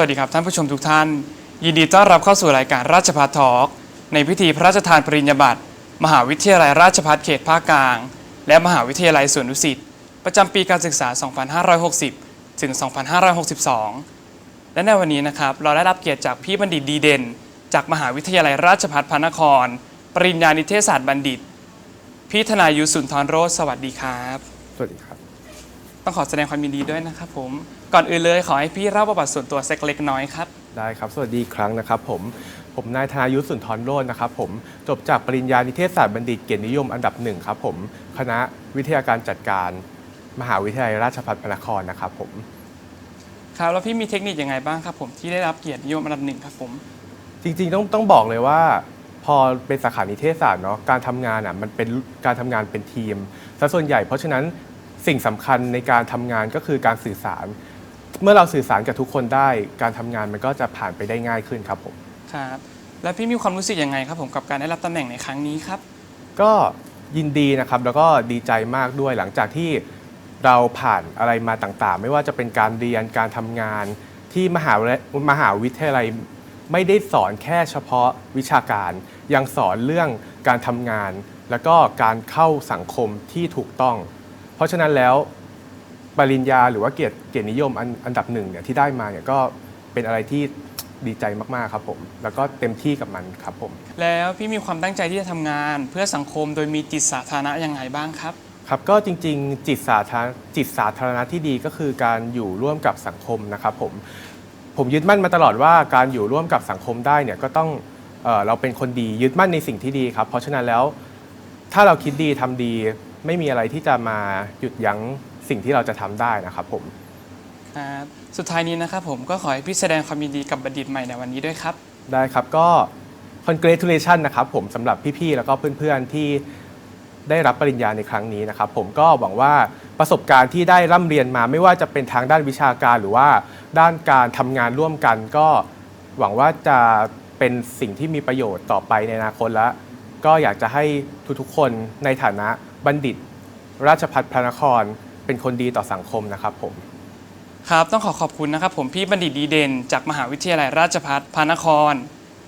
วัสดีครับท่านผู้ชมทุกท่าน ยินดีต้อนรับเข้าสู่รายการราชพัฒทอล์กในพิธีพระราชทานปริญญาบัตรมหาวิทยาลัยราชพัฒเขตภาคกลาง และมหาวิทยาลัยสวนดุสิตประจำปีการศึกษา 2560 ถึง 2562 และในวันนี้นะครับเราได้รับเกียรติจากพี่บัณฑิตดีเด่น จากมหาวิทยาลัยราชภัฏพระนคร ปริญญานิเทศศาสตร์บัณฑิต พี่ธนายุสุนทรโรสสวัสดีครับ สวัสดีครับ ต้องขอแสดงความยินดีด้วยนะครับผม ก่อนอื่นเลยขอให้พี่เล่าประวัติส่วนตัวสักเล็กน้อยครับ ได้ครับ สวัสดีอีกครั้งนะครับผม ผมนายธนายุทธสุนทรโรจน์นะครับผม จบจากปริญญานิเทศศาสตร์บัณฑิตเกียรตินิยมอันดับหนึ่งครับผม คณะวิทยาการจัดการ มหาวิทยาลัยราชภัฏพระนครนะครับผม ครับแล้วพี่มีเทคนิคยังไงบ้างครับผมที่ได้รับเกียรตินิยมอันดับหนึ่งครับผม จริงๆต้องต้องบอกเลยว่า พอเป็นสาขานิเทศศาสตร์เนาะการทำงานอะมันเป็นการทำงานเป็นทีมซะส่วนใหญ่เพราะฉะนั้น สิ่งสำคัญในการทำงานก็คือการสื่อสาร เมื่อเราสื่อสารกับทุกคนได้การทำงานมันก็จะผ่านไปได้ง่ายขึ้นครับผมครับแล้วพี่มีความรู้สึกยังไงครับผมกับการได้รับตำแหน่งในครั้งนี้ครับ ก็ยินดีนะครับแล้วก็ดีใจมากด้วยหลังจากที่เราผ่านอะไรมาต่างๆ ไม่ว่าจะเป็นการเรียนการทำงานที่มหาวิทยาลัยมหาวิทยาลัยไม่ได้สอนแค่เฉพาะวิชาการ ยังสอนเรื่องการทำงาน แล้วก็การเข้าสังคมที่ถูกต้อง เพราะฉะนั้นแล้วปริญญาหรือว่าเกียรติเกียรตินิยมอันอันดับหนึ่งเนี่ยที่ได้มาเนี่ยก็เป็นอะไรที่ดีใจมาก ๆ ครับผม แล้วก็เต็มที่กับมันครับผม แล้วพี่มีความตั้งใจที่จะทำงาน เพื่อสังคมโดยมีจิตสาธารณะยังไงบ้างครับ ครับก็จริงๆ จิตสาธารณจิตสาธารณะที่ดีก็คือการอยู่ร่วมกับสังคมนะครับผม ผมยึดมั่นมาตลอดว่าการอยู่ร่วมกับสังคมได้เนี่ยก็ต้องเออเราเป็นคนดียึดมั่นในสิ่งที่ดีครับ เพราะฉะนั้นแล้วถ้าเราคิดดีทำดี ไม่มีอะไรที่จะมาหยุดยั้งสิ่งที่เราจะทำได้นะครับผม ครับสุดท้ายนี้นะครับผมก็ขอให้พี่แสดงความยินดีกับบัณฑิตใหม่ในวันนี้ด้วยครับ ได้ครับก็ congratulation นะครับผมสำหรับพี่ๆ แล้วก็เพื่อนๆ ที่ได้รับปริญญาในครั้งนี้นะครับผมก็หวังว่าประสบการณ์ที่ได้ร่ำเรียนมาไม่ว่าจะเป็นทางด้านวิชาการหรือว่าด้านการทำงานร่วมกัน ก็หวังว่าจะเป็นสิ่งที่มีประโยชน์ต่อไปในอนาคตและก็อยากจะให้ทุกๆ คนในฐานะ บัณฑิต ราชพัฒพระนคร เป็นคนดีต่อสังคมนะครับผม ครับ ต้องขอขอบคุณนะครับผมพี่บัณฑิตดีเด่น จากมหาวิทยาลัยราชพัฒพระนคร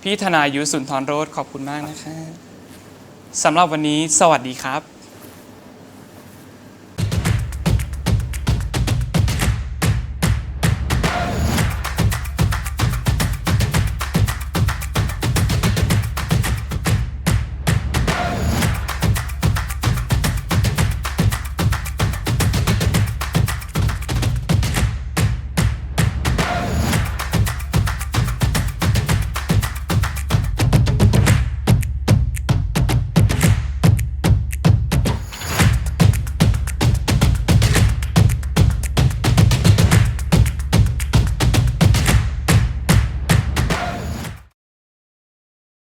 พี่ธนายุสุนทรโรธขอบคุณมากนะครับสำหรับวันนี้ สวัสดีครับ